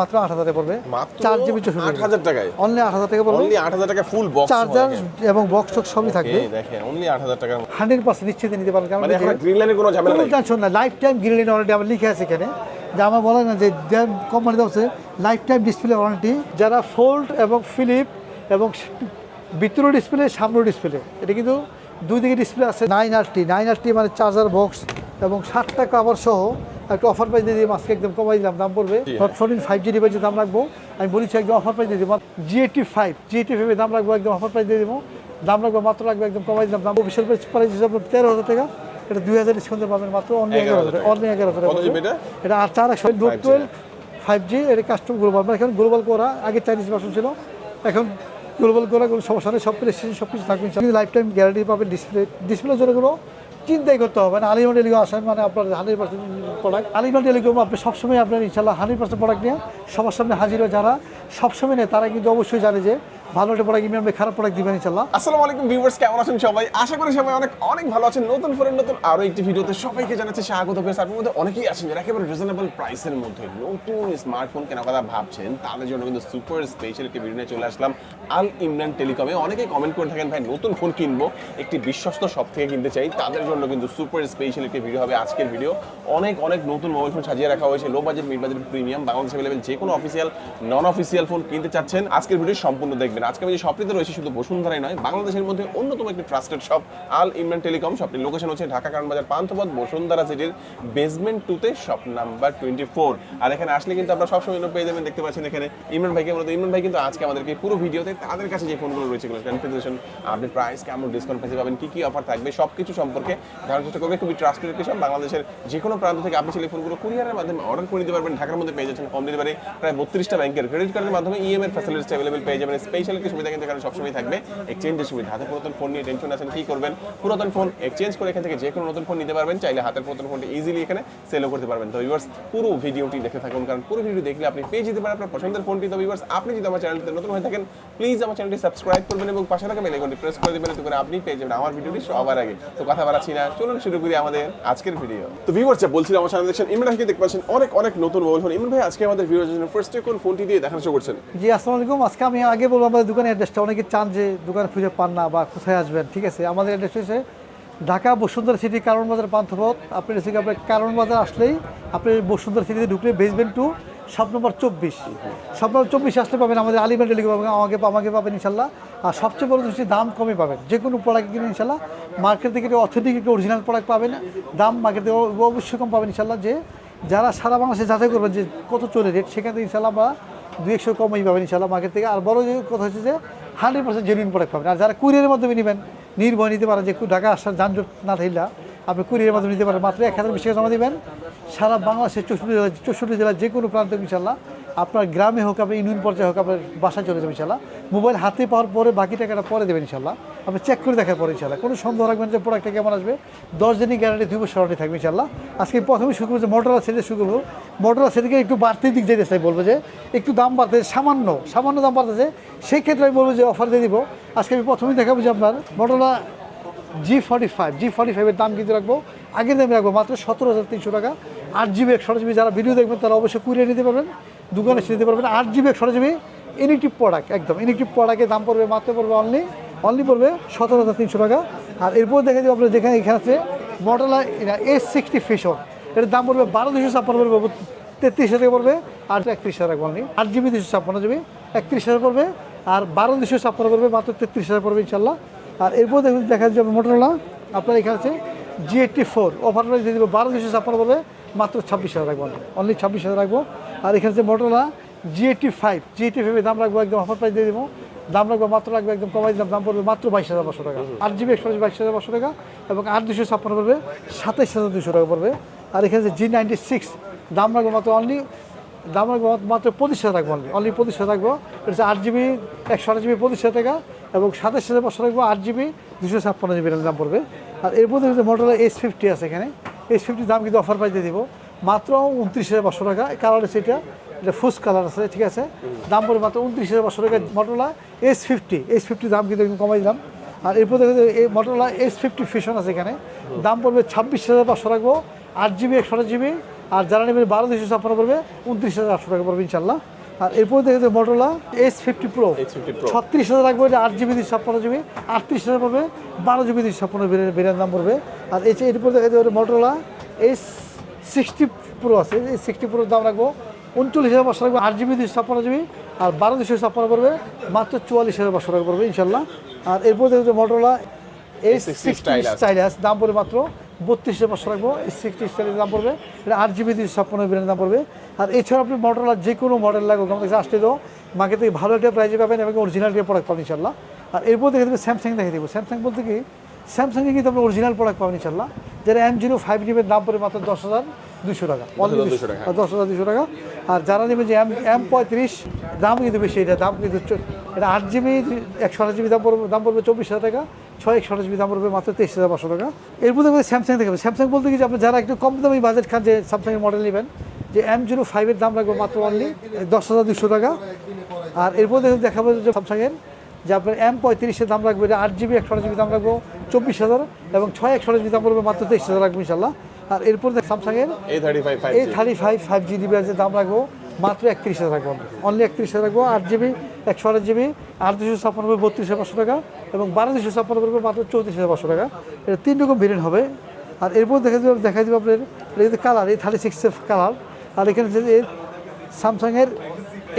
মাত্র আট হাজারে পড়বে। চার জিবি চৌষট্টি আট হাজার টাকায়? অনলি আট হাজার টাকা পড়বে। অনলি আট হাজার টাকা ফুল বক্স চার্জার এবং বক্স টক্স সবই থাকবে। দেখেন অনলি আট হাজার টাকা হান্ড্রেড পার্সেন্ট নিশ্চিত নিতে পারবেন কারণ গ্রিন লাইনে কোনো ঝামেলা নেই। টেনশন না লাইফ টাইম গ্রিন ওয়ারেন্টি আমার লিখে আছে এখানে। যে আমার বলে না যে কোম্পানি হচ্ছে লাইফ টাইম ডিসপ্লে ওয়ারেন্টি যারা ফোল্ড এবং ফিলিপ এবং ভিতরে ডিসপ্লে সামনে ডিসপ্লে এটা কিন্তু দুই দিকে ডিসপ্লে আছে। Nine R T nine R T মানে চার্জার বক্স এবং ষাটটা কাভার সহ একটা অফার প্রাইস দিয়ে দিই মাসকে একদম কমাই দিলাম দাম পড়বে। হট ফোরটিন ফাইভ জি ডিভাইসের দাম রাখব। আমি বলেছি একদম অফার প্রাইস দিয়ে দিব জি এইটি ফাইভ জি এইটি ফাইভের দাম রাখব একদম অফার প্রাইস দিয়ে দেবো। দাম রাখব মাত্র রাখব একদম কমাই দিলাম দাম। অফিসিয়াল প্রাইস প্রাইস হিসাবে তেরো হাজার টাকা। এটা দুই হাজার ডিসকাউন্টে পাবেন মাত্র অনলি এগারো হাজার অনলি এগারো হাজার এটা? আর চার একশো। নোট টুয়েলভ ফাইভ জি এটা কাস্টম গ্লোবাল মানে এখন গ্লোবাল করা আগে চাইনিজ ভার্সন ছিল। এখন গ্লোবাল করা কোনো সমস্যা নেই সব প্রেসিডেন্ট সব কিছু থাকবে লাইফ টাইম গ্যারান্টি পাবেন ডিসপ্লে ডিসপ্লে কোনো চিন্তাই করতে হবে না। আলিমা টেলিকো আসেন মানে আপনার হান্ড্রেড পার্সেন্ট প্রোডাক্ট আলিমা টেলিকম আপনি সবসময় আপনার ইনশাল্লাহ হান্ড্রেড পার্সেন্ট প্রোডাক্ট নিয়ে সবার সামনে হাজির হয় যারা সবসময় নেয় তারা কিন্তু অবশ্যই জানে যে ভালো একটা প্রোডাক্ট খারাপ প্রোডাক্ট দিবেন আসসালামু আলাইকুম ভিউয়ার্স কেমন আছেন সবাই? আশা করি সবাই অনেক অনেক ভালো আছেন। নতুন ফোনের নতুন আরও একটি ভিডিওতে সবাইকে জানাচ্ছি স্বাগত। মধ্যে অনেকেই আছেন যারা একেবারে রিজনেবল প্রাইসের মধ্যে। নতুন স্মার্টফোন কেনার কথা ভাবছেন, তাদের জন্য কিন্তু সুপার স্পেশাল একটি ভিডিও চলে আসলাম আল ইমরান টেলিকমে কমেন্ট করে থাকেন, ভাই, নতুন ফোন কিনবো, একটি বিশ্বস্ত শপ থেকে কিনতে চাই। তাদের জন্য কিন্তু সুপার স্পেশাল একটি ভিডিও হবে আজকের ভিডিও অনেক অনেক নতুন মোবাইল ফোন সাজিয়ে রাখা হয়েছে low budget mid budget premium Bangladesh available যে কোনো অফিসিয়াল নন অফিসিয়াল ফোন কিনতে চাচ্ছেন। আজকের ভিডিও সম্পূর্ণ দেখবেন। আজকে আমি যে শপটিতে রয়েছে শুধু বসুন্ধরাই নয়, বাংলাদেশের মধ্যে অন্যতম একটি trusted shop Al Imran telecom শপটির location হচ্ছে ঢাকা কারণ বাজার পান্থপথ, বসুন্ধরা সিটির বেসমেন্ট টুতে শপ নাম্বার টোয়েন্টি ফোর আর এখানে আসলে কিন্তু আপনারা সবসময় পেয়ে যাবেন, দেখতে পাচ্ছেন এখানে ইমরান ভাইকে মূলত ইমরান ভাই কিন্তু আজকে আমাদেরকে পুরো ভিডিওতে তাদের কাছে যে ফোনগুলো রয়েছে, এগুলো কনফিগারেশন আপনি প্রাইস কেমন ডিসকাউন্ট পেতে পাবেন, কি কি অফার থাকবে সব কিছু সম্পর্কে জানার চেষ্টা করবে খুবই ট্রাস্টেড একটি শপ বাংলাদেশের যে কোনো প্রান্ত থেকে আপনি সেই ফোনগুলো কুরিয়ারের মাধ্যমে অর্ডার করে নিতে পারবেন। ঢাকার মধ্যে পেয়ে যাচ্ছেন হোম ডেলিভারি প্রায় বত্রিশটা ব্যাংকের ক্রেডিট কার্ডের মাধ্যমে ইএমআই ফ্যাসিলিটিস অ্যাভেলেবল পেয়ে যাবেন। স্পেশাল একটি সুবিধা কিন্তু এখানে সবসময় থাকবে? এক্সচেঞ্জের সুবিধা। হাতে পুরাতন ফোন নিয়ে টেনশন আছেন, কি করবেন? পুরাতন ফোন এক্সচেঞ্জ করে এখান থেকে যে কোনো নতুন ফোন নিতে পারবেন, চাইলে হাতের পুরাতন ফোনটি ইজিলি এখানে সেলও করতে পারবেন। তো পুরো ভিডিওটি দেখে থাকুন, কারণ পুরো ভিডিও দেখলে আপনি পেয়ে যেতে পারেন আপনার পছন্দের ফোনটি তো আপনি যদি আমার চ্যানেলটিতে নতুন হয়ে থাকেন প্লিজ আমার চ্যানেলটি সাবস্ক্রাইব করবেন এবং পাশে থাকা বেল আইকনটি প্রেস করে দিবেন করে আপনি পেয়ে যাবেন আমার ভিডিওটি সবার আগে। তো কথা বাড়াচ্ছি না, চলুন শুরু করি আমাদের আজকের ভিডিও তো ভিউয়ার্স বলছিলাম, আমার চ্যানেল দেখছেন, ইমরান দেখতে পাচ্ছেন, অনেক অনেক নতুন মোবাইল ফোন ইমরান ভাই, আজকে আমাদের ভিডিওর জন্য ফার্স্ট কোন ফোনটি দিয়ে দেখানো করছেন? জি, আসসালামু আলাইকুম। আজকে আমি আগে বলব আমাদের দোকানের অ্যাড্রেসটা অনেকে চান যে দোকানে খুঁজে পান না বা কোথায় আসবেন, ঠিক আছে? আমাদের অ্যাড্রেস হচ্ছে ঢাকা বসুন্ধরা সিটি কারণ বাজার পান্থপথ। আপনি এসে আপনার কারণ বাজার আসলেই আপনি বসুন্ধরা সিটিতে ঢুকলে বেসমেন্ট টু সব নম্বর চব্বিশ। সব নম্বর চব্বিশ আসলে পাবেন আমাদের আলিমেন্ট লিখে পাবেন, আমাকে আমাকে পাবেন ইনশাল্লাহ। আর সবচেয়ে বড় হচ্ছে দাম কমে পাবেন। যে কোনো প্রোডাক্ট কিনে ইনশাল্লাহ মার্কেট থেকে অথেন্টিক একটা অরিজিনাল প্রোডাক্ট পাবেন। দাম মার্কেট থেকে অবশ্যই কম পাবেন ইনশাল্লাহ যে যারা সারা বাংলাদেশে যাচাই করবেন যে কত চলে রেট সেখান ইনশাল্লাহ আমরা দুই একশো কমই পাবেন ইনশাল্লাহ মার্কেট থেকে। আর বড় কথা হচ্ছে যে হান্ড্রেড পার্সেন্ট জেনুইন প্রোডাক্ট পাবেন। আর যারা কুরিয়ারের মাধ্যমে নেবেন, নির্ভয় নিতে পারেন যে ঢাকা আসার যানজট না থাকলে আপনি কুরিয়ারের মাধ্যমে নিতে পারেন। মাত্র এক হাজার বিশ টাকা জমা দেবেন। সারা বাংলাদেশের চৌষট্টি জেলা চৌষট্টি জেলার যে কোনো প্রান্তে ইনশাল্লাহ আপনার গ্রামে হোক, আপনার ইউনিয়ন পর্যায়ে হোক, আপনার বাসায় চলে যাবে ইনশাল্লাহ মোবাইল হাতে পাওয়ার পরে বাকি টাকাটা পরে দেবেন ইনশাল্লাহ আপনি চেক করে দেখার পরে ইনশাল্লাহ কোনো সন্দেহ রাখবেন যে প্রোডাক্টটা কেমন আসবে। দশ দিনই গ্যারান্টি দুই বছর ওয়ারেন্টি থাকবে ইনশাল্লাহ আজকে প্রথমে শুরু করব যে মোটরলা সেটে শুরু করব। মোটরলা সেটকে একটু বাড়তি দিক যেতে চাই বলব যে একটু দাম বাড়তেছে সামান্য সামান্য দাম বাড়তেছে সেই ক্ষেত্রে আমি বলব যে অফার দিয়ে দিব। আজকে আমি প্রথমেই দেখাবো যে আপনার Motorola G forty five G forty ফাইভের দাম কিন্তু রাখব। আগের দামে রাখব মাত্র সতেরো হাজার তিনশো টাকা। আট জিবি একশো জিবি যারা ভিডিও দেখবেন, তারা অবশ্যই কুড়িয়ে নিতে পারবেন। দোকানে এসে নিতে পারবেন আট জিবি একশো জিবি ইনেকটিভ প্রোডাক্ট একদম ইনেকটিভ প্রোডাক্টের দাম পড়বে মাত্র পড়বে অনলি অনলি পড়বে সতেরো হাজার তিনশো টাকা। আর এরপর দেখা যাবে আপনার যেখানে এখানে আছে মডেলা এস সিক্সটি ফিশন এর দাম পড়বে বারো দুশো ছাপ্পান্ন পড়বে তেত্রিশ হাজার পড়বে, আর একত্রিশ হাজার অনলি আট জিবি দুশো ছাপ্পান্ন জিবি, একত্রিশ হাজার পড়বে, আর বারো দুশো ছাপ্পান্ন পড়বে, মাত্র তেত্রিশ হাজার পড়বে ইনশাল্লাহ আর এরপর দেখা যাবে মোটরলা আপনার এখানে আছে জি এইটটি ফোর অফার দিয়ে দেবো বারো দুশো ছাপ্পান্ন পড়বে, মাত্র ছাব্বিশ হাজার রাখব অনলি ছাব্বিশ হাজার রাখব আর এখানে আছে Motorola G eighty five G eighty ফাইভের দাম রাখব একদম অফার প্রাইস দিয়ে দেবো। দাম রাখব মাত্র রাখব একদম কমাই দিলাম, দাম পড়বে মাত্র বাইশ হাজার পাঁচশো টাকা। আট জিবি একশো বাইশ হাজার পাঁচশো টাকা এবং আট দুশো ছাপ্পান্ন পড়বে সাতাইশ হাজার দুশো টাকা পড়বে। আর এখানে যে জি নাইনটি সিক্স দাম রাখব মাত্র অনলি দাম রাখব মাত্র পঁচিশ হাজার রাখব অনলি অনলি পঁচিশ হাজার রাখব। এটা হচ্ছে আট জিবি একশো আট জিবি পঁচিশ হাজার টাকা এবং সাতাশ হাজার পাঁচশো রাখব আট জিবি দুশো ছাপ্পান্ন জিবি দাম পড়বে। আর এর মধ্যে হচ্ছে মোটর এস ফিফটি আছে এখানে। এস ফিফটির দাম কিন্তু অফার প্রাইস দিয়ে দিব। মাত্র উনত্রিশ হাজার পাঁচশো টাকা। কালার আছে এটা। এটা ফুস কালার আছে ঠিক আছে? দাম পড়বে মাত্র উনত্রিশ হাজার পাঁচশো টাকা মোটরলা এস ফিফটি এস ফিফটির দাম কিন্তু একদম কমাই দিলাম। আর এরপর দেখো এই মোটরলা এস ফিফটি ফিশন আছে এখানে। দাম পড়বে ছাব্বিশ হাজার পাঁচশো রাখব আট জিবি একশো জিবি আর যারা নেবেন বারো দুশো ছাপ্পান্ন পড়বে উনত্রিশ হাজার আটশো টাকা পড়বে ইনশাল্লাহ আর এরপর দেখে মটোলা এস ফিফটি প্রো ছত্রিশ হাজার রাখব এটা আট জিবি দুশো ছাপ্পান্ন জিবি আটত্রিশ হাজার পড়বে বারো জিবি দুশো ছাপ্পান্ন বেরিয়ার দাম পড়বে। আর এরপর দেখা যাবে মটোলা এস সিক্সটি প্রো আছে এই সিক্সটি প্রোর দাম রাখব। উনচল্লিশ হাজার পাঁচশো রাখব আট জিবি দুশো ছাপ্পান্ন জিবি আর বারো দুশো ছাপ্পান্ন পড়বে মাত্র চুয়াল্লিশ হাজার পাঁচশো টাকা পড়বে ইনশাল্লাহ। আর এরপর দেখা যাবে মোটরলা এই সিক্সটি। স্টাইলাস দাম পড়বে মাত্র বত্রিশ হাজার পাঁচশো রাখব এই সিক্সটি স্টাইলের দাম পড়বে এটা আট জিবি দুশো ছাপ্পান্ন বিরিয়ানির দাম পড়বে। আর এছাড়া আপনি মোটরলা যে কোনো মডেল লাগবে আমাদের কাছে আসলে তো মার্কেট থেকে ভালো একটা প্রাইজে পাবেন এবং অরিজিনাল একটা প্রোডাক্ট পাবেন ইনশাল্লাহ। আর এরপর দেখে দেবে স্যামসাং দেখে দেবো। স্যামসাং বলতে কি স্যামসাংয়ে কিন্তু আপনি অরিজিনাল প্রোডাক্ট পাবেন ইনশাল্লাহ যারা এম জিরো ফাইভ জিবির দাম পড়বে মাত্র দশ হাজার দুশো টাকা। অনলি 10,200 টাকা। দশ হাজার দুশো টাকা। আর যারা নেবে যে এম এম পঁয়ত্রিশ দাম কিন্তু বেশি এটা দাম কিন্তু এটা আট জিবি একশো আট জিবি দাম পড়বে দাম পড়বে চব্বিশ হাজার টাকা। ছয় একশো আঠাশ জিবি দাম পড়বে মাত্র তেইশ হাজার পাঁচশো টাকা। এরপর দেখবে স্যামসাং দেখবে স্যামসাং বলতে কি যে আপনি যারা একটু কম দামি বাজেট খান যে স্যামসাংয়ের মডেল নেবেন যে এম জিরো ফাইভের দাম রাখব মাত্র অনলি দশ হাজার দুশো টাকা। আর এরপর দেখে দেখাবো যে স্যামসাংয়ের যে আপনার এম পঁয়ত্রিশের দাম এটা আট জিবি একশো আঠাশ জিবি দাম রাখব চব্বিশ হাজার এবং ছয় একশো জিবি দাম পড়বে মাত্র তেইশ হাজার রাখব ইনশাল্লাহ। আর এরপর দেখ স্যামসাংয়ের এ থার্টি ফাইভ এই থার্টি ফাইভ ফাইভ জি ডিভাইসের দাম রাখব মাত্র একত্রিশ হাজার রাখব অনলি একত্রিশ হাজার রাখব। আট জিবি একশো আট জিবি আট দুশো ছাপ্পান্ন বত্রিশ হাজার পাঁচশো টাকা এবং বারো দুশো ছাপ্পান্ন পড়বে মাত্র চৌত্রিশ হাজার পাঁচশো টাকা। এটা তিন রকম ভেরিয়েন্ট হবে। আর এরপর দেখা দেবো দেখা দেবো আপনার এটা কিন্তু কালার এই থার্টি সিক্সের কালার আর এখানে এই স্যামসাংয়ের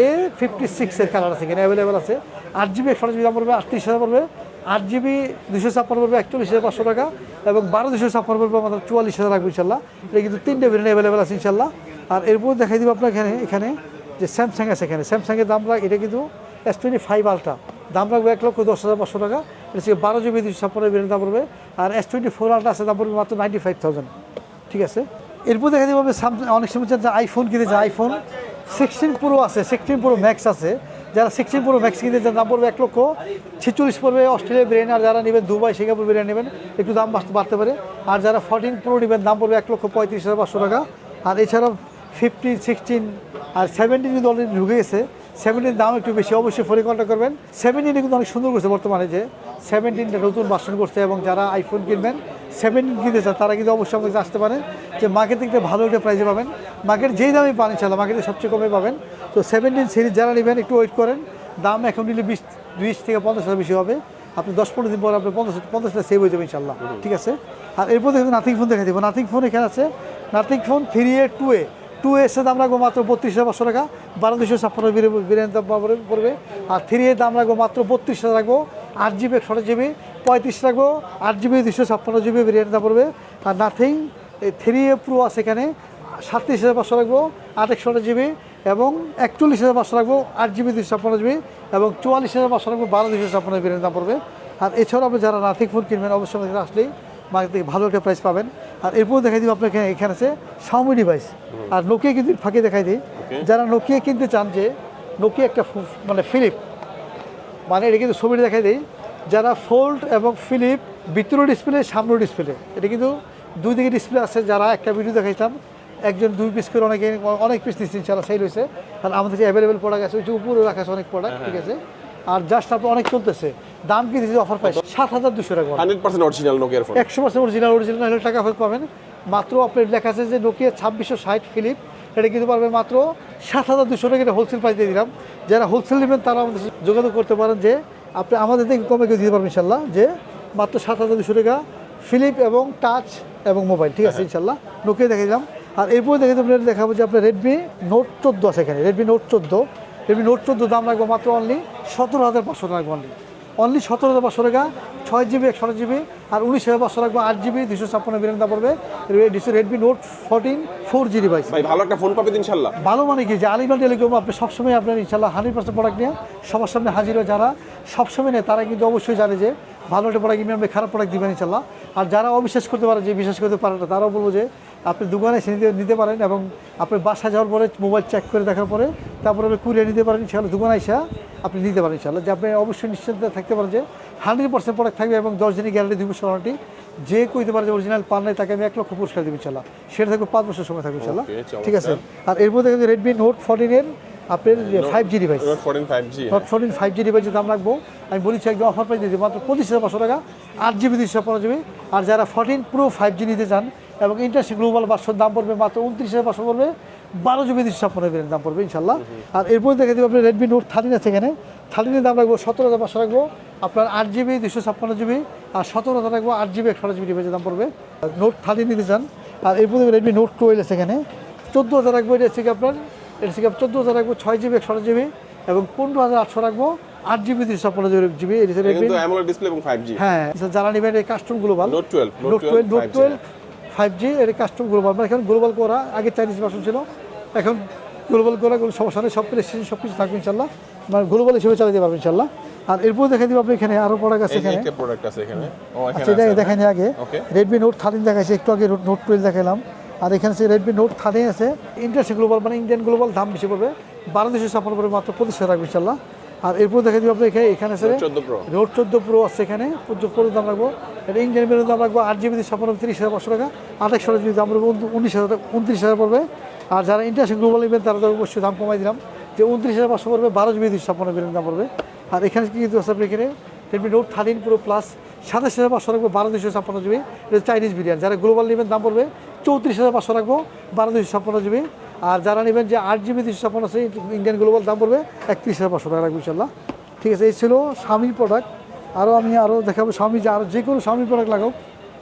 এ ফিফটি সিক্সের কালার আছে এখানে অ্যাভেলেবেল আছে। আট জিবি একশো জিবি দাম পড়বে আটত্রিশ হাজার পড়বে। আট জিবি দুশো ছাপ্পান্ন পড়বে একচল্লিশ হাজার পাঁচশো টাকা এবং বারো দুশো ছাপ্পান্ন পড়বে আমাদের চুয়াল্লিশ হাজার রাখব ইনশাল্লাহ। এটা কিন্তু তিনটে ভেরিয়েন্ট অ্যাভেলেবেল আছে ইনশাল্লাহ। আর এরপর দেখাই দিব আপনার এখানে এখানে যে স্যামসাং আছে এখানে। স্যামসাংয়ের দাম রাখ এটা কিন্তু এস টোয়েন্টি ফাইভ আলট্রা দাম রাখবে এক লক্ষ দশ হাজার পাঁচশো টাকা। এটা হচ্ছে বারো জিবি দুশো ছাপ্পান্ন ভেরিয়েন্ট দাম পড়বে। আর এস টোয়েন্টি ফোর আলট্রা আছে, দাম পড়বে মাত্র নাইনটি ফাইভ থাউজেন্ড ঠিক আছে? এরপর দেখা সামসুং অনেক সময় যে আইফোন চান আইফোন সিক্সটিন প্রো আছে সিক্সটিন প্রো ম্যাক্স আছে। যারা সিক্সটিন প্রো ম্যাক্স কিনতে দাম পড়বে এক লক্ষ ছেচল্লিশ পড়বে অস্ট্রেলিয়া ব্রেন আর যারা নেবেন দুবাই সিঙ্গাপুর ব্রেন নেবেন। একটু দাম বাড়তে- বাড়তে পারে। আর যারা ফোরটিন প্রো নেবেন, দাম পড়বে এক লক্ষ পঁয়ত্রিশ হাজার পাঁচশো টাকা। আর এছাড়াও ফিফটিন সিক্সটিন আর সেভেন্টিন কিন্তু অলরেডি ঢুকে গেছে। সেভেন্টিন দাম একটু বেশি, অবশ্যই ফোনে কন্ট্যাক্ট করবেন। সেভেন্টিন কিন্তু অনেক সুন্দর করছে বর্তমানে যে সেভেন্টিনটা নতুন বাসন করছে এবং যারা আইফোন কিনবেন সেভেন্টিন কিনতে চান, তারা কিন্তু অবশ্যই আমাকে আসতে পারেন। যে মার্কেট থেকে ভালো একটা প্রাইসে পাবেন। মার্কেট যেই দামে পান ইনশাল্লাহ মার্কেটে সবচেয়ে কমে পাবেন। তো সেভেন্টিন সিরিজ যারা নেবেন একটু ওয়েট করেন। দাম এখন নিলে বিশ বিশ থেকে পঞ্চাশ হাজার বেশি হবে। আপনি দশ পনেরো দিন পর আপনি পঞ্চাশ পঞ্চাশটা সেভ হয়ে যাবে ইনশাল্লাহ। ঠিক আছে? আর এরপর দেখবেন নাথিং ফোন দেখা দেবো। নাথিং ফোন এখানে আছে। Nothing phone three A two A two এসের দাম রাখব মাত্র বত্রিশ হাজার পাঁচশো টাকা বারো দুশো ছাপ্পান্ন বিরিয়ানি দাম পড়বে- আর থ্রি এর দাম রাখব মাত্র বত্রিশ হাজার রাখব। আট জিবি একশো জিবি পঁয়ত্রিশ রাখব। আট জিবি দুশো ছাপ্পান্ন জিবি বিরিয়ানি দাম পড়বে। আর নাথিং থ্রি এ প্রো আছে এখানে। সাতত্রিশ হাজার পাঁচশো রাখব। আট একশো জিবি এবং একচল্লিশ হাজার পাঁচশো রাখব আট জিবি দুশো ছাপ্পান্ন জিবি এবং চুয়াল্লিশ হাজার পাঁচশো রাখব বারো দুশো ছাপ্পান্ন বিরিয়ানি দাম পড়বে। আর এছাড়াও আপনি যারা নাথিং ফোন কিনবেন অবশ্যই আমাদের আসলেই মার্কেট থেকে ভালো একটা প্রাইস পাবেন। আর এরপর দেখাই দিব আপনাকে এখানে আছে শাওমি ডিভাইস আর নোকিয়া কিন্তু ফাঁকে দেখাই দিই। যারা নোকিয়া কিনতে চান যে নোকিয়া একটা মানে ফিলিপ মানে এটা কিন্তু ছবিটা দেখাই দিই। যারা ফোল্ড এবং ফিলিপ ভিতরের ডিসপ্লে সামনের ডিসপ্লে এটা কিন্তু দুই দিকে ডিসপ্লে আছে যারা একটা ভিডিও দেখাইতাম একজন দুই পিস করে অনেকে অনেক পিস দিচ্ছে ইনশাল্লাহ সেই রয়েছে আর আমাদের যে অ্যাভেলেবেল প্রোডাক্ট আছে ওই যে উপরে রাখা আছে অনেক প্রোডাক্ট ঠিক আছে? আর জাস্ট আপনার অনেক চলতেছে। দাম কি দিচ্ছে অফার প্রাইস সাত হাজার দুশো টাকা হান্ড্রেড পার্সেন্ট অরিজিনাল নোকিয়ার ফোন একশো পার্সেন্ট অরিজিনাল অরিজিনাল হলে টাকা ফেরত পাবেন। মাত্র আপনার লেখা আছে যে নোকিয়া ছাব্বিশশো ষাট ফিলিপ এটা কিন্তু পারবেন মাত্র সাত হাজার দুশো টাকা এটা হোলসেল প্রাইস দিয়ে দিলাম। যারা হোলসেল নেবেন তারা আমাদের যোগাযোগ করতে পারেন যে আপনি আমাদের থেকে কমে কেউ দিতে পারবেন ইনশাল্লাহ যে মাত্র সাত হাজার দুশো টাকা ফিলিপ এবং টাচ এবং মোবাইল ঠিক আছে ইনশাল্লাহ নোকিয়া দেখে দিলাম আর এরপরে দেখে আপনার দেখাবো যে আপনার রেডমি নোট চোদ্দ আছে এখানে। রেডমি নোট চোদ্দ। রেডমি নোট চোদ্দ দাম রাখব মাত্র অনলি সতেরো হাজার পাঁচশো টাকা রাখব অনলি অনলি সতেরো হাজার পাঁচশো টাকা ছয় জিবি একশো জিবি আর উনিশ হাজার পাঁচশো রাখব আট জিবি দুশো ছাপ্পান্ন বিরিয়ানি দাম পড়বে। Redmi note fourteen four G device ভাই ভালো একটা ফোন পাবে ইনশাল্লাহ ভালো মানে কি যে আলিমাল টেলিকম আপনি সবসময় আপনার ইনশাল্লাহ হান্ড্রেড পার্সেন্ট প্রোডাক্ট নিয়ে সবার সামনে হাজির হয় যারা সবসময় নেয় তারা কিন্তু অবশ্যই জানে যে ভালো একটা প্রোডাক্ট আপনি খারাপ প্রোডাক্ট দিবেন ইনশাল্লাহ আর যারা অবিশ্বাস করতে পারে যে বিশ্বাস করতে পারে না তারাও বলব যে আপনি দোকানে এসে নিতে নিতে পারেন এবং আপনি বাসা যাওয়ার পরে মোবাইল চেক করে দেখার পরে তারপরে আপনি কুরিয়ে নিতে পারেন, সেখানে দোকানে এসে আপনি নিতে পারেন ইনশাল্লাহ যে আপনি অবশ্যই নিশ্চিন্ত থাকতে পারেন যে হান্ড্রেড পার্সেন্ট প্রোডাক্ট থাকবে এবং দশ দিনের গ্যারান্টি দিব সরাটি যে কইতে পারে যে অরিজিনাল পান নাই তাকে আমি এক লক্ষ পুরস্কার দেবো ইনশাল্লাহ সেটা থাকবে পাঁচ বছর সময় থাকবে ইনশাল্লাহ ঠিক আছে? আর এরপর দেখেন রেডমি নোট ফোরটিনের আপনার five G device note fourteen five G ডিভাইসের দাম রাখব আমি বলেছি একদম অফার প্রাইস দিতে মাত্র পঁচিশ হাজার পাঁচশো টাকা। আট জিবি দুশো পনেরো জিবি আর যারা ফোরটিন প্রো ফাইভ জি নিতে চান এবং ইন্টারসি গ্লোবাল বাসর দাম পড়বে মাত্র উনত্রিশ হাজার পাঁচশো পড়বে। বারো জিবি দুশো পনেরো জিবির দাম পড়বে ইনশাল্লাহ আর এরপরে দেখে দেবো আপনি রেডমি নোট থার্টিন আছে এখানে। থার্টিনের দাম রাখব সতেরো হাজার পাঁচশো রাখব। আপনার আট জিবি দুশো ছাপ্পান্ন জিবি আর সতেরো হাজার রাখব আট জিবি একশো জিবি ডিভাইসের দাম পড়বে। নোট থার্টিন নিতে চান। আর এরপরে রেডমি নোট টুয়েলভ আছে এখানে। চোদ্দ হাজার রাখব এটা হচ্ছে কি আপনার এটা হচ্ছে চোদ্দ হাজার রাখব ছয় জিবি একশো জিবি এবং পনেরো হাজার আটশো রাখব আট জিবি দুশো ছাপ্পান্ন জিবি হ্যাঁ যারা নেবেন এই custom global note twelve note twelve note twelve five G এটা কাস্টম গ্লোবাল মানে এখন গ্লোবাল করা আগে চাইনিজ ভার্সন ছিল এখন গ্লোবাল করা কোনো সমস্যা নেই সব প্রেসিডেন্ট সব কিছু থাকবে ইনশাল্লাহ। মানে গ্লোবাল হিসেবে চালাতে পারবেন ইনশাল্লাহ। আর এরপর দেখে দিব আপনি এখানে আরও প্রোডাক্ট আছে এখানে। প্রোডাক্ট আছে এখানে। ও এখানে আচ্ছা এটা আছে দেখাইনি আগে। রেডমি নোট থার্টিন দেখাইছে একটু আগে নোট টুয়েলভ দেখালাম আর এখানে সে রেডমি নোট থার্টিন আছে ইন্টারসি গ্লোবাল মানে ইন্ডিয়ান গ্লোবাল দাম বেশি পড়বে। বারো দুশো ছাপ্পান্ন পড়বে মাত্র পঁচিশ হাজার রাখবে ইনশাল্লাহ। আর এরপর দেখে দিব আপনি এখানে এখানে আছে চোদ্দ প্রো নোট চোদ্দ প্রো আছে এখানে চোদ্দ প্রো দাম রাখব। এটা ইন্ডিয়ান বেরোর দাম রাখব আট জিবি ছাপ্পান্ন তিরিশ হাজার পাঁচশো টাকা। আঠাশ হাজার জিবি দাম উন- উনিশ হাজার উনত্রিশ হাজার পড়বে। আর যারা ইন্টারন্যাশনাল গ্লোবাল নেবেন তারা তো অবশ্যই দাম কমাই দিলাম। যে উনত্রিশ হাজার পাঁচশো পড়বে বারো জিবি দুশো ছাপ্পান্ন দাম পড়বে। আর এখানে কি কিন্তু আছে আপনি এখানে? Redmi note thirteen pro plus সাতাশ হাজার পাঁচশো রাখব বারো দুশো ছাপ্পান্ন জিবি এটা চাইনিজ বিরিয়ানি যারা গ্লোবাল নেবেন দাম পড়বে চৌত্রিশ হাজার পাঁচশো রাখব বারো দুশো ছাপ্পান্ন জিবি আর যারা নেবেন যে আট জিবি দুশো ছাপ্পান্ন আছে ইন্ডিয়ান গ্লোবাল দাম পড়বে একত্রিশ হাজার পাঁচশো টাকা রাখব ইনশাল্লাহ ঠিক আছে, এই ছিল স্বামী প্রোডাক্ট আরও আমি আরও দেখাবো স্বামী যে আরও যে কোনো স্বামী প্রোডাক্ট লাগাও,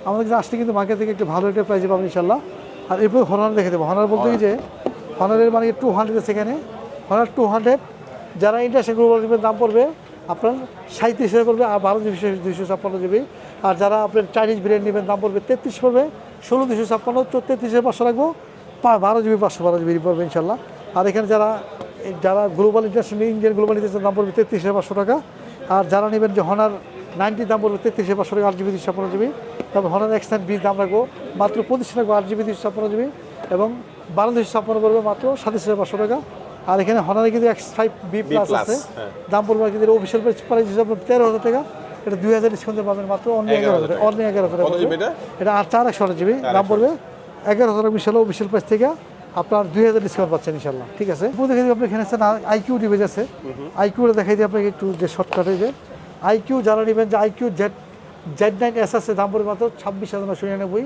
আমাদের কাছে আসলে কিন্তু মার্কেট থেকে একটু ভালো একটা প্রাইজে পাবেন ইনশাল্লাহ আর এরপর হনার দেখে দেবো। হনার বলতে যে হনারের মানে টু হান্ড্রেড এখানে। হনার টু হান্ড্রেড যারা ইন্টারন্যাশনাল গ্লোবাল নেবেন, দাম পড়বে আপনার সাঁত্রিশ হাজার পড়বে, আর বারো দুশো দুশো ছাপ্পান্ন জিবি। আর যারা আপনার চাইনিজ বিরিয়ানি নেবেন, দাম পড়বে তেত্রিশ পড়বে, ষোলো দুশো ছাপ্পান্ন তেত্রিশ হাজার পাঁচশো পা- বারো জিবি পাঁচশো বারো জিবি পড়বে ইনশাল্লাহ। আর এখানে যারা যারা গ্লোবাল ইন্টারন্যাশনাল ইন্ডিয়ান গ্লোবাল নিতে দাম পড়বে তেত্রিশ হাজার পাঁচশো টাকা। আর যারা নেবেন যে হনার নাইনটি দাম পড়বে তেত্রিশ হাজার পাঁচশো টাকা আট জিবি দুশো ছাপ্পান্ন জিবি। তারপর হনার এক্স নাইন বি দাম রাখব মাত্র পঁচিশ রাখব আট জিবি দুশো ছাপ্পান্ন জিবি। এবং বারো দুশো ছাপ্পান্ন পড়বে মাত্র সাতাশ হাজার পাঁচশো টাকা। আর এখানে হনারে কিন্তু এক্স ফাইভ বি প্লাস আছে। হ্যাঁ। দাম পড়বে কিন্তু অফিসিয়াল প্রাইস হিসাবে তেরো হাজার টাকা। এটা দুই হাজার ডিসকাউন্টে পাবেন মাত্র অন্য এগারো হাজার অন্য এগারো হাজার? এটা? আর চার একশো জিবি দাম পড়বে এগারো হাজার বিশাল অফিসিয়াল প্রাইস থেকে আপনার দুই হাজার ডিসকাউন্ট পাচ্ছেন ইনশাল্লাহ ঠিক আছে? এরপর দেখে দিই আপনি এখানে আছে। আইকিউ ডিভাইস আছে আইকিউটা দেখাই দিই আপনাকে একটু যে শর্টকাটে যে। আইকিউ যারা নেবেন যে iQOO Z Z nine S আছে দাম পড়বে মাত্র ছাব্বিশ হাজার নশো নিরানব্বই।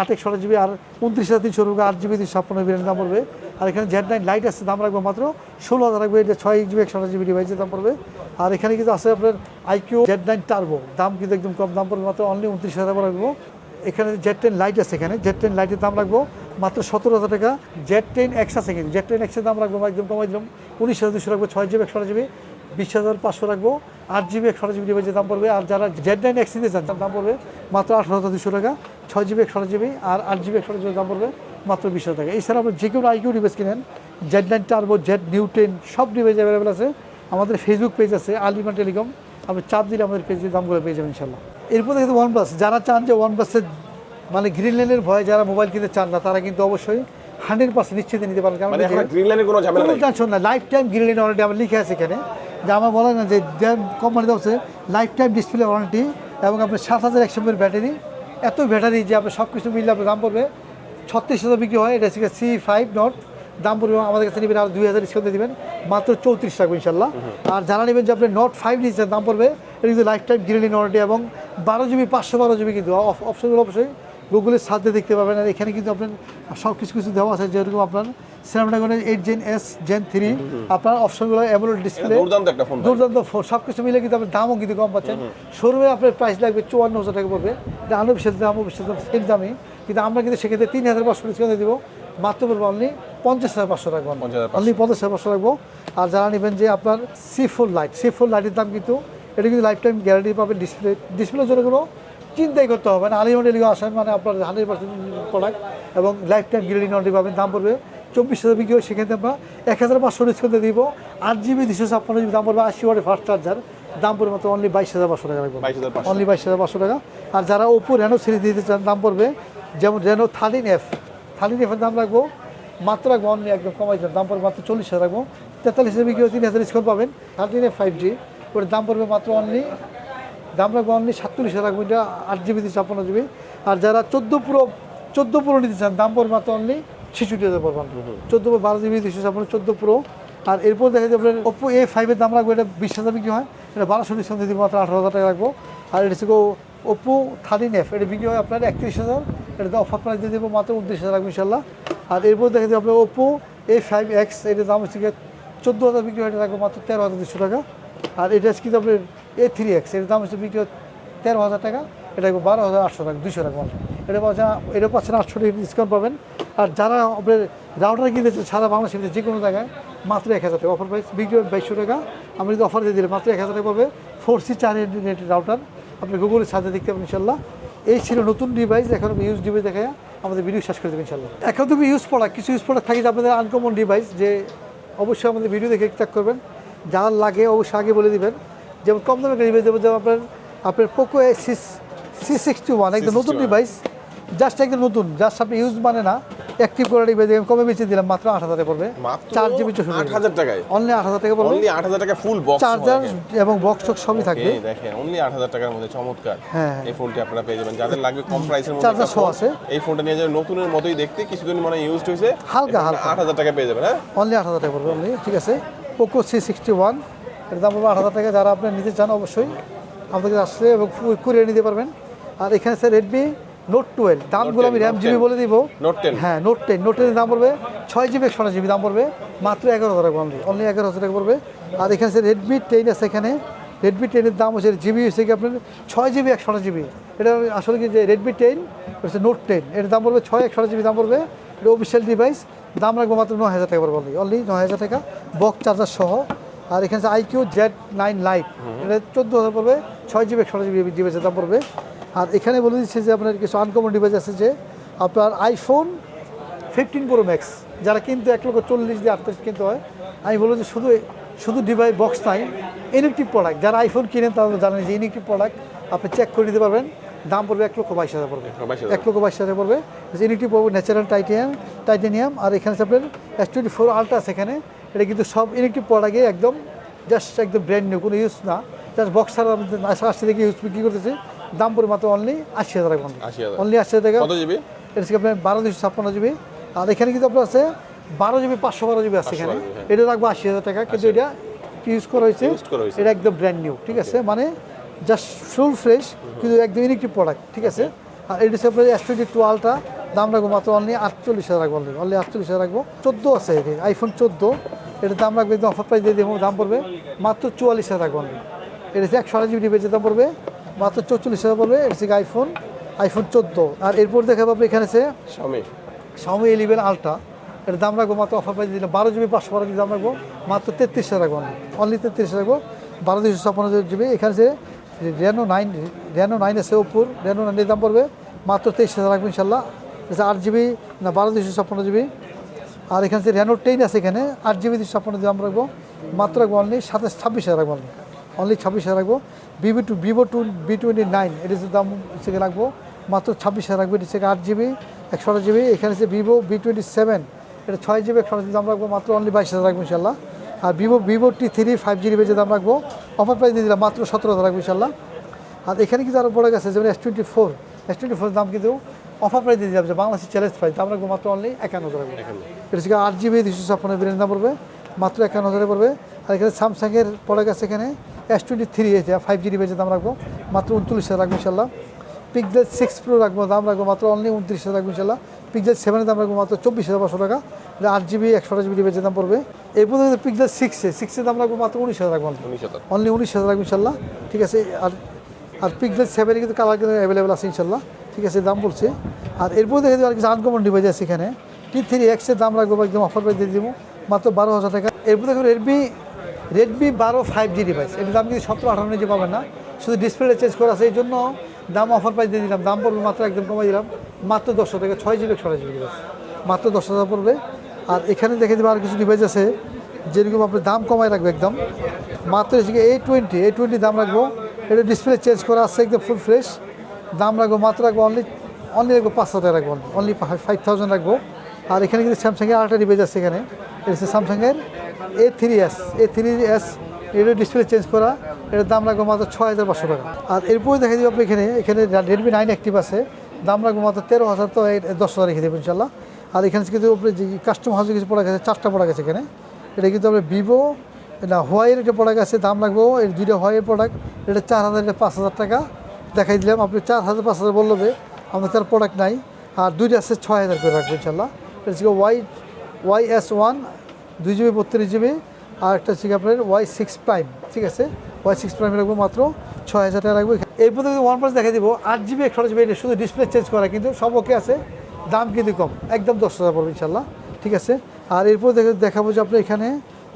আট একশো জিবি আর উনত্রিশ হাজার তিনশো টাকা আট জিবি তিনশো ছাপ্পান্ন জিবি দাম পড়বে। আর এখানে জেড নাইন লাইট আছে দাম রাখবে মাত্র ষোলো হাজার রাখবে এটা ছয় জিবি একশো জিবি ডিভাইসের দাম পড়বে। আর এখানে কিন্তু আছে আপনার আইকিউ জেড নাইন টার্বো দাম কিন্তু একদম কম দাম পড়বে মাত্র অনলি উনত্রিশ হাজার রাখব এখানে জেড টেন লাইট আছে এখানে জেড টেন লাইটের দাম রাখব মাত্র সতেরো হাজার টাকা। জেড টেন এক্স আছে কিন্তু জেড টেন এক্সের দাম রাখব একদম কমাই দিলাম। উনিশ হাজার দুশো রাখব, ছয় জিবি একশো জিবি বিশ হাজার পাঁচশো রাখব। আট জিবি একশো জিবি ডিভাইসের দাম পড়বে। আর যারা জেড নাইন এক্স নিতে তার দাম পড়বে মাত্র আঠারো হাজার দুশো টাকা। ছয় জিবি একশো জিবি আর আট জিবি একশো জিবি দাম পড়বে মাত্র বিশ হাজার টাকা। এছাড়া আপনি যে কোনো আইকিউ ডিভাইস কিনেন Z nine turbo Z new ten সব ডিভাইস অ্যাভেলেবেল আছে। আমাদের ফেসবুক পেজ আছে আলিমা টেলিকম আপনি চাপ দিলে আমাদের পেজের দামগুলো পেয়ে যাবেন ইনশাল্লাহ। এরপর দেখতে ওয়ান প্লাস যারা চান যে ওয়ান প্লাসের মানে গ্রিন লাইনের ভয়ে যারা মোবাইল কিনতে চান না তারা কিন্তু অবশ্যই হান্ড্রেড পার্সেন্ট নিশ্চিত নিতে পারেন কারণ মানে গ্রিন লাইনের কোনো ঝামেলা নাই। টেনশন না life time green line warranty আমার লিখে আছে এখানে। যে আমার বলে না যে কোম্পানি হচ্ছে লাইফ টাইম ডিসপ্লে ওয়ারেন্টি এবং আপনার সাত হাজার একশো ব্যাটারি এত ব্যাটারি যে আপনার সব কিছু মিললে আপনার দাম পড়বে ছত্রিশ হাজার বিক্রি হয় এটা হচ্ছে সি ফাইভ নট দাম পড়বে আমাদের কাছে নেবেন আর দুই হাজার ডিসকাউন্ট দিবেন। মাত্র চৌত্রিশ টাকা ইনশাল্লাহ আর যারা নেবেন যে আপনি নট ফাইভ নিচ্ছেন দাম পড়বে এটা কিন্তু life time green line warranty এবং বারো জিবি পাঁচশো বারো জিবি কিন্তু অপশনগুলো অবশ্যই গুগলের সাথে দেখতে পাবেন। আর এখানে কিন্তু আপনার সব কিছু কিছু দেওয়া আছে যেরকম আপনার স্ন্যাপড্রাগনের eight Gen S Gen three আপনার অপশনগুলো অ্যামোলেড ডিসপ্লে দুর্দান্ত ফোন সব কিছু মিলে কিন্তু আপনার দামও কিন্তু কম পাচ্ছেন। শোরুমে আপনার প্রাইস লাগবে চুয়ান্ন হাজার টাকা পড়বে। এটা আনবিশ্বাস দাম অবিশ্বাস দাম সেম দামই। কিন্তু আমরা কিন্তু সেক্ষেত্রে তিন হাজার পাঁচশো ডিসকাউন্ট দিব। মাত্র পড়ব অনলি পঞ্চাশ হাজার পাঁচশো রাখব 50,500 অনলি পঞ্চাশ হাজার পাঁচশো। রাখব। আর যারা নেবেন যে আপনার C four lite C four লাইটের দাম কিন্তু এটা কিন্তু লাইফ টাইম গ্যারান্টি পাবেন ডিসপ্লে ডিসপ্লের জন্য কোনো চিন্তাই করতে হবে না। আলিমন্ড এলিগো আসেন মানে আপনার হান্ড্রেড পার্সেন্ট প্রোডাক্ট এবং লাইফ টাইম গ্যারান্টি ওয়ারেন্টি পাবেন দাম পড়বে চব্বিশ হাজার বিক্রি হয় সেক্ষেত্রে আমরা এক হাজার পাঁচশো ডিসকাউন্ট দিব। আট জিবি দুশো ছাপ্পান্ন জিবি দাম পড়বে আশি ওয়াটের ফার্স্ট চার্জার দাম পড়বে মাত্র অনলি বাইশ হাজার পাঁচশো টাকা 22,500 অনলি বাইশ হাজার পাঁচশো টাকা। আর যারা ওপো রেনো সিরিজ দিতে চান দাম পড়বে যেমন রেনো থার্টিন এফ থার্টিন এফের দাম রাখব, মাত্র রাখব অনলি একদম কমাই দাম পড়বে মাত্র চল্লিশ হাজার রাখব। তেতাল্লিশ হাজার বিক্রি তিন হাজার ডিসকাউন্ট পাবেন। থার্টিন এফ ফাইভ জি ওটার দাম পড়বে মাত্র অনলি, দাম রাখব অনলি সাতচল্লিশ হাজার রাখব, এটা আট জিবি ছাপ্পান্ন জিবি আর যারা চোদ্দ পুরো চোদ্দ পুরো নিতে চান, দাম পড়বে মাত্র অনলি ছেষট্টি হাজার পড়বেন চোদ্দ বারো জিবি দুশো ছাপ্পান্ন, চোদ্দ পুরো আর এরপর দেখা যাবে আপনার ওপো এ ফাইভের দাম রাখব, এটা বিশ হাজার বিক্রি হয়, এটা বারোশো ডিসকাউন্ট দিয়ে মাত্র আঠারো হাজার টাকা রাখব। আর এটা হচ্ছে ওপো থার্টিন এফ এটা বিক্রি হয় আপনার একত্রিশ হাজার। এটা অফার প্রাইস দিয়ে দেবো মাত্র উনত্রিশ হাজার ইনশাল্লাহ আর এরপর দেখা যাবে আপনার ওপো এ ফাইভ এক্স এটার দাম হচ্ছে চোদ্দ হাজার বিক্রি হয় রাখব মাত্র তেরো হাজার দুশো টাকা। আর এটা কিন্তু আপনার এ থ্রি এক্স এটার দাম হচ্ছে বিক্রি তেরো হাজার টাকা, এটা বারো হাজার আটশো টাকা দুশো টাকা এটা পাচ্ছেন এটা পাচ্ছেন আটশো টাকা ডিসকাউন্ট পাবেন। আর যারা আপনার রাউটার কিনেছে সারা বাংলাদেশের যে কোনো জায়গায় মাত্র এক হাজার টাকা অফার প্রাইস বিক্রি হয় বাইশশো টাকা। আমি যদি অফার দিয়ে দিলে মাত্র এক হাজার টাকা পাবে। ফোর সি চার নেট রাউটার আপনি গুগলের সাথে দেখতে পাবেন ইনশাল্লাহ এই ছিল নতুন ডিভাইস এখন আমি ইউজ ডিভাইস দেখা আমাদের ভিডিও শেষ করে দেবেন ইনশাল্লাহ এখন তুমি ইউজ পড়া কিছু ইউজ পড়া থাকে যে আপনাদের আনকমন ডিভাইস যে অবশ্যই আমাদের ভিডিও দেখে চেক করবেন। যার লাগে অবশ্যই আগে বলে দেবেন। যেমন কম দামে ডিভাইস দেবো যেমন আপনার আপনার Poco A six C sixty one একদম নতুন ডিভাইস জাস্ট একদম নতুন জাস্ট আপনি ইউজ মানে না অ্যাক্টিভ করে ডিভাইস কমে বেঁচে দিলাম মাত্র আট হাজারে পড়বে। চার জিবি চৌষট্টি আট হাজার টাকায়? অনলি আট হাজার টাকা পড়বে। অনলি আট হাজার টাকা ফুল বক্স চার্জার এবং বক্স টক্স সবই থাকবে। দেখেন অনলি আট হাজার টাকার মধ্যে চমৎকার। হ্যাঁ। এই ফোনটি আপনারা পেয়ে যাবেন। যাদের লাগবে কম প্রাইসের মধ্যে চার্জার সহ আছে। এই ফোনটা নিয়ে যাবেন নতুনের মতোই দেখতে কিছুদিন মনে ইউজড হয়েছে। হালকা, হালকা। আট হাজার টাকা পেয়ে যাবেন হ্যাঁ? অনলি আট হাজার টাকা পড়বে অনলি ঠিক আছে। পোকো সি সিক্সটি ওয়ানের দাম পড়বে আট হাজার টাকা। যারা আপনি নিতে চান অবশ্যই আমাদের আসলে এবং কুরিয়ে নিতে পারবেন। আর এখানে স্যার রেডমি নোট টুয়েলভ দামগুলো আমি র্যাম জিবি বলে দিব। নোট টেন হ্যাঁ নোট টেন নোট টেনের দাম পড়বে ছয় জিবি একশো জিবি দাম পড়বে মাত্র এগারো হাজার টাকা অনলি অনলি এগারো হাজার টাকা পড়বে। আর এখানে স্যার রেডমি টেন আছে এখানে। রেডমি টেনের দাম হচ্ছে জিবি হচ্ছে কি আপনার ছয় জিবি একশো জিবি এটা আসলে কি যে রেডমি টেন হচ্ছে নোট টেন এর দাম পড়বে ছয় একশো জিবি দাম পড়বে। এটা অফিসিয়াল ডিভাইস দাম রাখব মাত্র নয় হাজার টাকা পড়বে অনলি অনলি নয় হাজার টাকা বক্স চার্জার সহ। আর এখানে আইকিউ জেড নাইন লাইট এটা চোদ্দ হাজার পড়বে ছয় জিবি একশো জিবি ডিভাইসের দাম পড়বে। আর এখানে বলে দিচ্ছে যে আপনার কিছু আনকমন ডিভাইস আছে যে আপনার আইফোন ফিফটিন প্রো ম্যাক্স যারা কিন্তু এক লক্ষ চল্লিশ দিয়ে আটত্রিশ কিনতে হয় আমি বলব যে শুধু শুধু ডিভাইস বক্স নাই ইনেকটিভ প্রোডাক্ট যারা আইফোন কিনেন তারা জানেন যে ইনেকটিভ প্রোডাক্ট আপনি চেক করে নিতে পারবেন দাম পড়বে এক লক্ষ বাইশ হাজার পড়বে। এক লক্ষ বাইশ হাজার পড়বে। ইনেকটিভ পড়বে ন্যাচারাল টাইটেনিয়াম টাইটেনিয়াম আর এখানে আপনার এস টোয়েন্টি ফোর আলট্রা আছে এখানে। এটা কিন্তু সব ইনেকটিভ প্রোডাক্টে একদম জাস্ট একদম ব্র্যান্ড নিউ কোনো ইউজ না। জাস্ট বক্স ছাড়া আসছে দেখে ইউজ বিক্রি করতেছে। দাম পড়বে মাত্র অনলি আশি হাজার টাকা অনলি আশি হাজার। টাকা। এটা আপনার বারো দুশো ছাপ্পান্ন জিবি আর এখানে কিন্তু আপনার আছে বারো জিবি পাঁচশো বারো জিবি আছে এখানে। 512 হ্যাঁ। এটা রাখব আশি হাজার টাকা। কিন্তু এটা ইউজ করা হয়েছে। এটা একদম ব্র্যান্ড নিউ ঠিক আছে? মানে জাস্ট ফুল ফ্রেশ কিন্তু একদম ইনেকটিভ প্রোডাক্ট ঠিক আছে? আর এটা হচ্ছে আপনার এস টোয়েন্টি টু আলট্রা দাম রাখব মাত্র অনলি আটচল্লিশ হাজার রাখব অনলি অনলি আটচল্লিশ হাজার রাখব। চোদ্দ আছে এটি আইফোন চোদ্দ। এটা দাম রাখবে একদম অফার প্রাইস দিয়ে দেবো দাম পড়বে মাত্র চুয়াল্লিশ হাজার রাখব অনলি এটা হচ্ছে একশো আড়াই জিবি ডিভাইসের দাম পড়বে। মাত্র চৌচল্লিশ হাজার পড়বে এটা আইফোন আইফোন চোদ্দ। আর এরপর দেখা পাবে এখানে সে স্বামী Xiaomi ইলেভেন আলট্রা এর দাম রাখব মাত্র অফার প্রাইস দিলাম বারো জিবি পাঁচশো বারো জিবি দাম রাখব মাত্র তেত্রিশ হাজার রাখব অনলি তেত্রিশ হাজার রাখব বারো দুশো ছাপ্পান্ন জিবি এখানে সে রেনো নাইন রেনো নাইন আছে ওপোর রেনো নাইনের দাম পড়বে মাত্র তেইশ হাজার রাখব ইনশাল্লাহ। এটা আট জিবি না বারো দুশো ছাপ্পান্ন জিবি আর এখানে যে রেনো টেন আছে এখানে আট জিবি দুশো ছাপ্পান্ন দাম রাখব মাত্র রাখব অনলি সাতাশ ছাব্বিশ হাজার রাখব অনলি অনলি ছাব্বিশ হাজার রাখব। Vivo two Vivo two B twenty nine এটির দাম গিয়ে রাখব। মাত্র ছাব্বিশ হাজার রাখব, এটি আট জিবি একশো আট জিবি এখানে হচ্ছে ভিভো বি টোয়েন্টি সেভেন এটা ছয় জিবি একশো আট দাম রাখব। মাত্র অনলি বাইশ হাজার রাখব ইনশাল্লাহ আর Vivo Vivo T three five GB বেজে দাম রাখব। অফার প্রাইস দিয়ে দিলাম মাত্র সতেরো হাজার রাখব ইনশাল্লাহ আর এখানে কিন্তু আরও বড় গেছে যেমন S twenty four S twenty four দাম কিন্তু অফার প্রাইস দিয়ে দিলাম যে বাংলাদেশের চ্যালেঞ্জ প্রাইস দাম রাখব মাত্র অনলি একান্ন হাজার রাখব। এটা হচ্ছে আট জিবি দুশো ছাপ্পান্ন বিরিয়ানি দাম পড়বে। মাত্র একান্ন হাজারে পড়বে। আর এখানে স্যামসাংয়ের পড়ে গেছে এখানে। এস টোয়েন্টি থ্রি এটা ফাইভ জিবি বেজে দাম রাখব মাত্র উনচল্লিশ হাজার রাখব ইনশাল্লাহ পিকজেল সিক্স প্রো রাখব দাম রাখব মাত্র অনলি উনত্রিশ হাজার রাখব ইনশাল্লাহ পিকজেল সেভেনের দাম রাখব মাত্র চব্বিশ হাজার পাঁচশো টাকা। এটা আট জিবি একশো আট জিবি বেজে দাম পড়বে। এরপর পিকজেল সিক্সে সিক্সের দাম রাখব মাত্র উনিশ হাজার রাখব অনলি উনিশ হাজার। রাখব ইনশাল্লাহ ঠিক আছে আর আর পিকজেল সেভেনে কিন্তু কালার কিন্তু অ্যাভেলেবেল আছে ইনশাল্লাহ ঠিক আছে দাম বলছে। আর এরপর দেখে দেবো আর কিছু আনকমন ডিভাইস আছে এখানে। টি থ্রি এক্সের দাম রাখব একদম অফার প্রাইস দিয়ে দেবো মাত্র বারো হাজার টাকা। এরপর দেখো রেডমি রেডমি বারো ফাইভ জি ডিভাইস এটার দাম কিন্তু সতেরো আঠারো নিচে পাবেন না, শুধু ডিসপ্লেটা চেঞ্জ করা আছে, এই জন্য দাম অফার প্রাইস দিয়ে দিলাম। দাম পড়বে মাত্র একদম কমাই দিলাম। মাত্র দশ টাকা ছয় জিবি ছয় জিবি ডিভাইস মাত্র দশ হাজার পড়বে। আর এখানে দেখে দেবো আর কিছু ডিভাইস আছে, যেরকম আপনি দাম কমাই রাখবে একদম। মাত্র হচ্ছে এ টোয়েন্টি এই টোয়েন্টি দাম রাখব। এটা ডিসপ্লে চেঞ্জ করা আছে, একদম ফুল ফ্রেশ দাম রাখব, মাত্র রাখব অনলি অনলি রাখব পাঁচ হাজার রাখব অনলি ফাইভ থাউজেন্ড রাখব। আর এখানে কিন্তু স্যামসাংয়ের আরেকটা ডিভাইস আছে এখানে। এটা হচ্ছে স্যামসাংয়ের A three S A three S এটা ডিসপ্লে চেঞ্জ করা, এটার দাম রাখব মাত্র ছয় হাজার পাঁচশো টাকা। আর এরপরে দেখা যাবে আপনি এখানে এখানে রেডমি নাইন অ্যাক্টিভ আছে, দাম রাখব মাত্র তেরো হাজার, তো দশ হাজার রেখে দেবো ইনশাল্লাহ আর এখানে কিন্তু আপনি যে কাস্টম হাউসে কিছু পড়া গেছে চারটা পড়া গেছে এখানে। এটা কিন্তু আমরা ভিভো না হোয়াইয়ের একটা প্রোডাক্ট আছে, দাম লাগবে এর দুইটা হোয়াইয়ের প্রোডাক্ট এটা চার হাজার এটা পাঁচ হাজার টাকা। দেখাই দিলাম, আপনি চার হাজার, পাঁচ হাজার বলবে আমাদের তার প্রোডাক্ট নাই। আর দুইটা আছে, ছয় হাজার করে রাখব ইনশাল্লাহ এটা হচ্ছে ওয়াই ওয়াই এস ওয়ান দুই জিবি, বত্রিশ জিবি, আর একটা হচ্ছে আপনার ওয়াই সিক্স প্রাইম, ঠিক আছে? ওয়াই সিক্স প্রাইম রাখব মাত্র ছয় হাজার টাকা রাখব এরপর থেকে ওয়ান প্লাস দেখা দিব, আট জিবি একশো জিবি, এটা শুধু ডিসপ্লে চেঞ্জ করা, কিন্তু সব ওকে আছে, দাম কিন্তু কম, একদম দশ হাজার পড়বে ইনশাল্লাহ ঠিক আছে? আর এরপর দেখে দেখাবো যে আপনি এখানে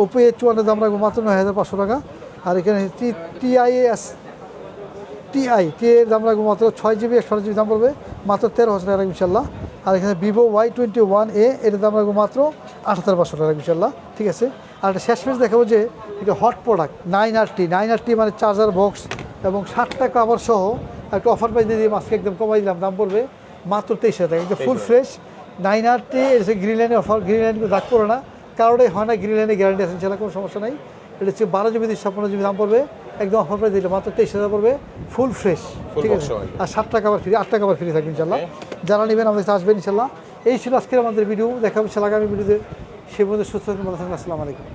ওপো এইচ ওয়ানের দাম রাখব মাত্র নয় হাজার পাঁচশো টাকা, আর এখানে টি টিআইএস টিআই টি এর দাম রাখব মাত্র ছয় জিবি একশো জিবি দাম পড়বে, মাত্র তেরো হাজার টাকা ইনশাল্লাহ আর এখানে Vivo Y twenty one A এর দাম রাখব মাত্র আট হাজার পাঁচশো টাকা ইনশাল্লাহ ঠিক আছে? আর একটা শেষ পেজ দেখাবো যে এটা hot product nine R T nine R T মানে চার্জার বক্স এবং ষাটটা কাভার সহ একটা অফার প্রাইস দিয়ে দিয়ে মাসকে একদম কমাই দিলাম দাম পড়বে মাত্র তেইশ হাজার টাকা। কিন্তু ফুল ফ্রেশ নাইন আর টি এসে গ্রিন লাইনের অফার গ্রিন লাইন দাগ পড়ে না। কারোটাই হয় না গ্রিন লাইনে গ্যারান্টি আছে ইনশাল্লাহ কোনো সমস্যা নাই। এটা হচ্ছে বারো জিবি ছাপ্পান্ন জিবি দাম পড়বে একদম অফার প্রাইস দিলে মাত্র তেইশ হাজার পড়বে ফুল ফ্রেশ ঠিক আছে। আর সাত টাকা আবার ফ্রি আট টাকা আবার ফ্রি থাকবে ইনশাল্লাহ। যারা নেবেন আমাদের আসবেন ইনশাল্লাহ। এই ছিল আজকের আমাদের ভিডিও দেখা হচ্ছে আগামী ভিডিওতে সে পর্যন্ত সুস্থ থাকুন, ভালো থাকুন। আসসালামু আলাইকুম।